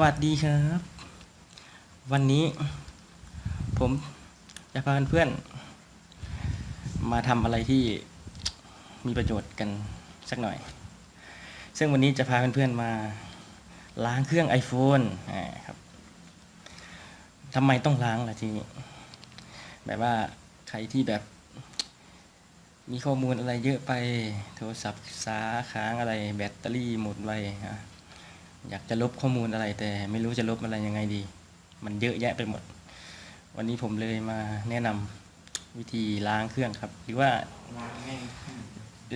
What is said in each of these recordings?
วัสดีครับ วันนี้ผมจะพาเพื่อนๆมาทำอะไรที่มีประโยชน์กันสักหน่อย ซึ่งวันนี้จะพาเพื่อนๆมาล้างเครื่อง iPhone อ่าครับทำไมต้องล้างล่ะทีนี้แบบว่าใครที่แบบ มีข้อมูลอะไรเยอะไปโทรศัพท์สาค้างอะไรแบตเตอรี่หมดไวอะ อยากจะลบข้อมูลอะไร แต่ไม่รู้จะลบอะไรยังไงดี มันเยอะแยะไปหมด วันนี้ผมเลยมาแนะนำวิธีล้างเครื่องครับ หรือว่าล้างง่ายขึ้น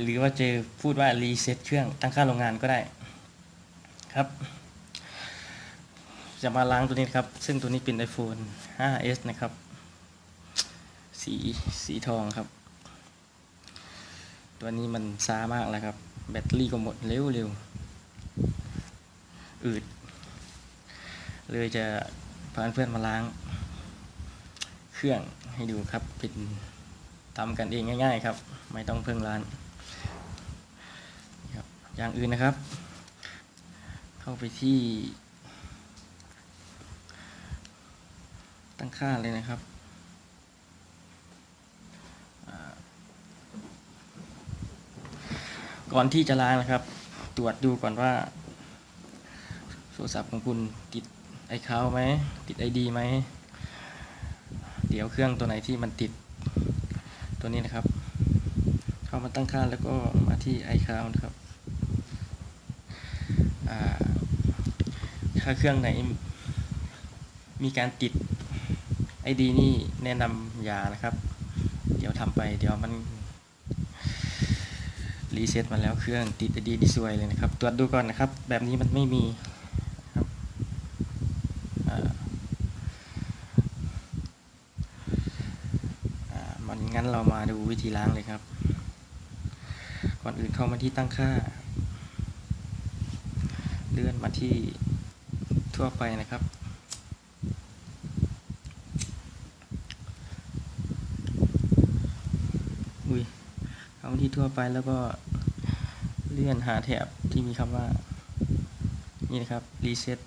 หรือว่าเจอพูดว่ารีเซ็ตเครื่องตั้งค่าโรงงานก็ได้ครับ จะมาล้างตัวนี้ครับ ซึ่งตัวนี้เป็น iPhone 5s นะครับ สีสีทองครับ ตัวนี้มันช้ามากแล้วครับ แบตเตอรี่ก็หมดเร็วเร็ว อืด เลยจะพาเพื่อนมาล้าง เครื่องให้ดูครับเป็นทำกันเองง่าย ๆ ครับ ไม่ต้องเพิ่งร้านนี่ครับอย่างอื่นนะครับ เข้าไปที่ ตั้งค่าเลยนะครับก่อนที่จะล้างนะครับ ตรวจดูก่อนว่า โทรศัพท์ของคุณติดไอคาวไหมติดไอดีไหมเดี๋ยวเครื่องตัวไหนที่มันติดตัวนี้นะครับ เข้ามาตั้งค่าแล้วก็มาที่ iCloud นะครับถ้าเครื่องไหน มีการติด ID นี่แนะนำอย่านะครับ เดี๋ยวทำไปเดี๋ยวมันรีเซ็ตมาแล้วเครื่องติด ID ดีซวยเลยนะครับ ตรวจดูก่อนนะครับ แบบนี้มันไม่มีครับอ่าอ่ามันงั้นเรามาดู วิธีล้างเลยครับ ก่อนอื่นเข้ามาที่ตั้งค่า เลื่อนมาที่ทั่วไปนะครับ อุ้ยเข้ามาที่ทั่วไปแล้วก็เลื่อนหาแถบที่มีคำว่า นี่นะครับ รีเซ็ต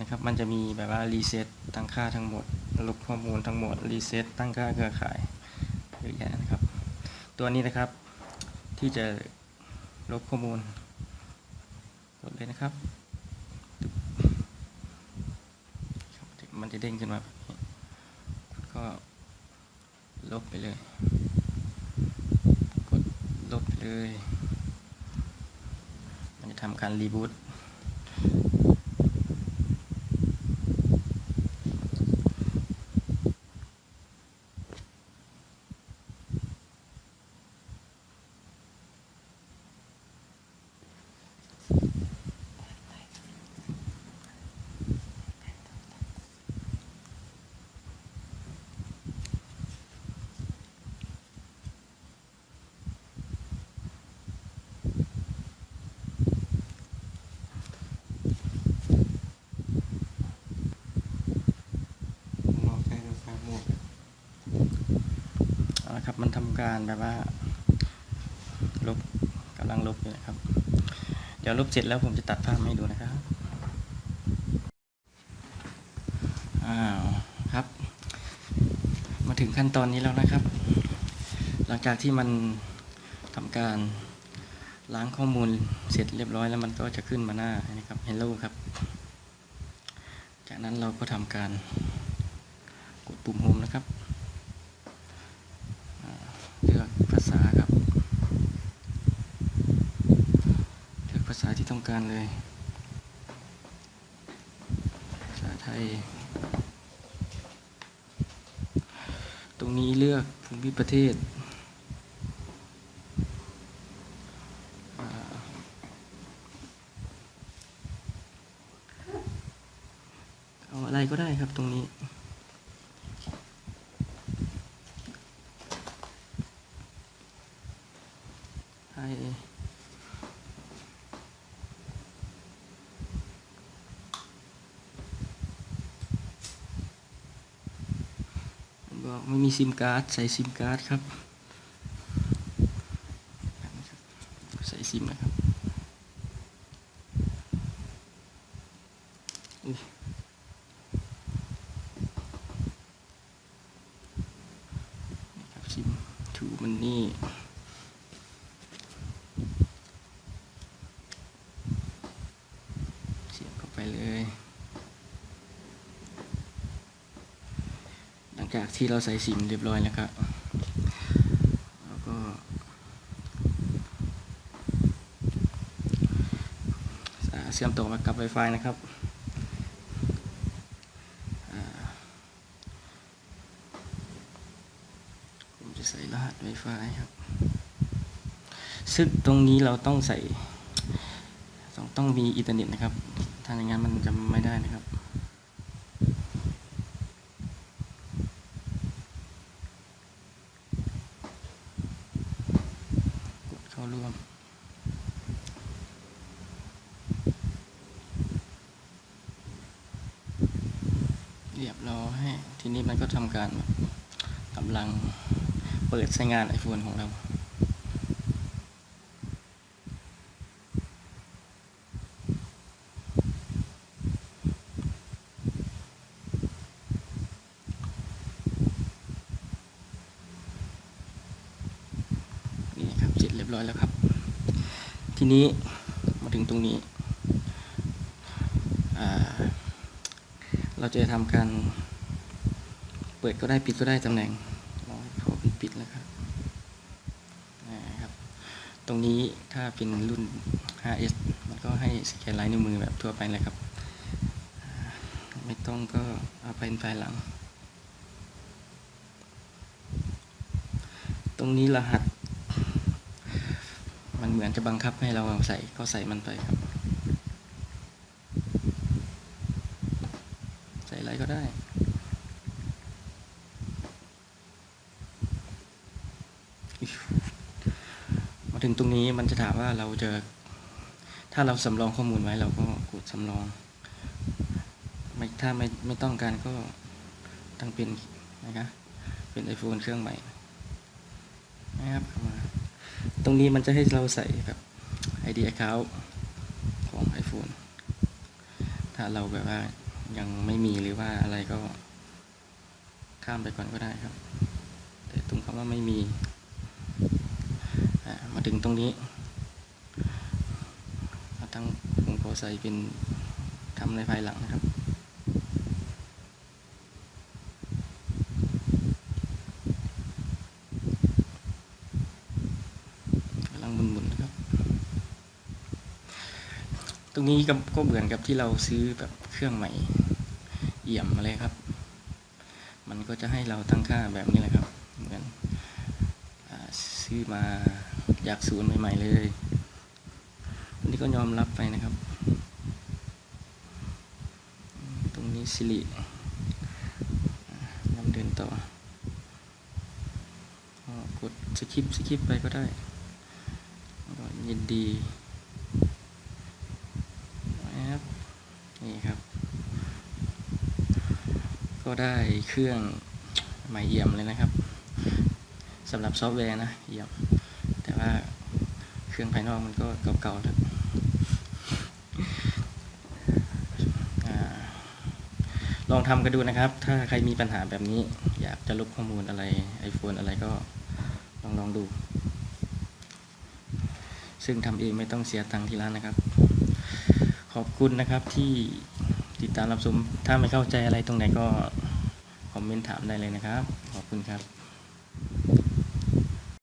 นะครับ มันจะมีแบบว่ารีเซ็ต ตั้งค่าทั้งหมด ลบข้อมูลทั้งหมด รีเซ็ตตั้งค่าเครือข่ายเยอะแยะนะครับ ตัวนี้นะครับที่จะลบข้อมูล กดเลยนะครับ มันจะเด้งขึ้นมาก็ลบไปเลย กดลบไปเลย มันจะทำการรีบูต ลองใช้โทรศัพท์หมด เอาละ ครับมันทำการแบบว่าลบกำลังลบอยู่นะครับ เดี๋ยวลบเสร็จแล้วผมจะตัดภาพให้ดูนะครับอ้าวครับ มาถึงขั้นตอนนี้แล้วนะครับ หลังจากที่มันทำการล้างข้อมูลเสร็จเรียบร้อยแล้วมันก็จะขึ้นมาหน้านะครับ Hello ครับ จากนั้นเราก็ทำการกดปุ่ม Home นะครับ เลือกภาษาครับ เลือกภาษาที่ ต้องการเลยภาษาไทย ตรงนี้เลือกภูมิประเทศเอาอะไรก็ได้ครับตรงนี้ ไม่มีซิมการ์ดใส่ซิมการ์ดครับ ใส่ซิมนะครับนี่ครับซิมทูมันนี่ เสียบเข้าไปเลย หลัง จากที่เราใส่ซิมเรียบร้อยแล้วครับแล้วก็ เชื่อมต่อมากับ Wi-Fi นะครับผมจะใส่รหัส Wi-Fi ครับ ซึ่งตรงนี้เราต้องใส่ ต้องต้องมีอินเทอร์เน็ตนะครับ ถ้าอย่างนั้นมันจะไม่ได้นะครับ กดเข้า รวม เรียบร้อยทีนี้มันก็ทำการกำลังเปิดใช้งานไอโฟนของเรา นี่ค ร้อยแล้วครับ ทีนี้มาถึงตรงนี้ เราจะทำการเปิดก็ได้ปิดก็ได้ตำแหน่งเราขอปิดปิดแล้วครับนะครับ ตรงนี้ถ้าเป็นรุ่น 5S มันก็ให้สแกนลายนิ้วมือแบบทั่วไปเลยครับ ไม่ต้องก็เอาไปเป็นไฟล์หลัง ตรงนี้รหัส มันเหมือนจะบังคับให้เราใส่ก็ใส่มันไปครับ ใส่อะไรก็ได้มาถึงตรงนี้มันจะถามว่าเราจะ ถ้าเราสำรองข้อมูลไว้เราก็กดสำรองไม่ถ้าไม่ไม่ต้องการก็ตั้งเป็นนะครับเป็น iPhone เครื่องใหม่นะครับมา ตรงนี้มันจะให้เราใส่แบบ ID account ของ iPhone ถ้าเราแบบว่ายังไม่มีหรือว่าอะไรก็ข้ามไปก่อนก็ได้ครับ แต่ตรงคำว่าไม่มี มาถึงตรงนี้เราตั้งผมขอใส่เป็นทำในภายหลังนะครับ กำลังหมุนๆนะครับ ตรงนี้ก็ก็เหมือนกับที่เราซื้อแบบเครื่องใหม่เอี่ยมมาเลยครับ มันก็จะให้เราตั้งค่าแบบนี้แหละครับ เหมือนอซื้อมาอยากศูนย์ใหม่ ๆ เลยอันนี้ก็ยอมรับไปนะครับ ตรงนี้สิรินำเดินต่อกดสคิปสคิปไปก็ได้ยินดีนะครับนี่ครับ ก็ได้เครื่องใหม่เอี่ยมเลยนะครับสำหรับซอฟต์แวร์นะเอี่ยม แต่ว่าเครื่องภายนอกมันก็เก่าๆแล้วลองทำกันดูนะครับ ถ้าใครมีปัญหาแบบนี้ อยากจะลบข้อมูลอะไร iPhone อะไรก็ลองลองดู ซึ่งทำเองไม่ต้องเสียตังค์ที่ร้านนะครับ ขอบคุณนะครับที่ ติดตามรับชมถ้าไม่เข้าใจอะไรตรงไหนก็คอมเมนต์ถามได้เลยนะครับ ขอบคุณครับ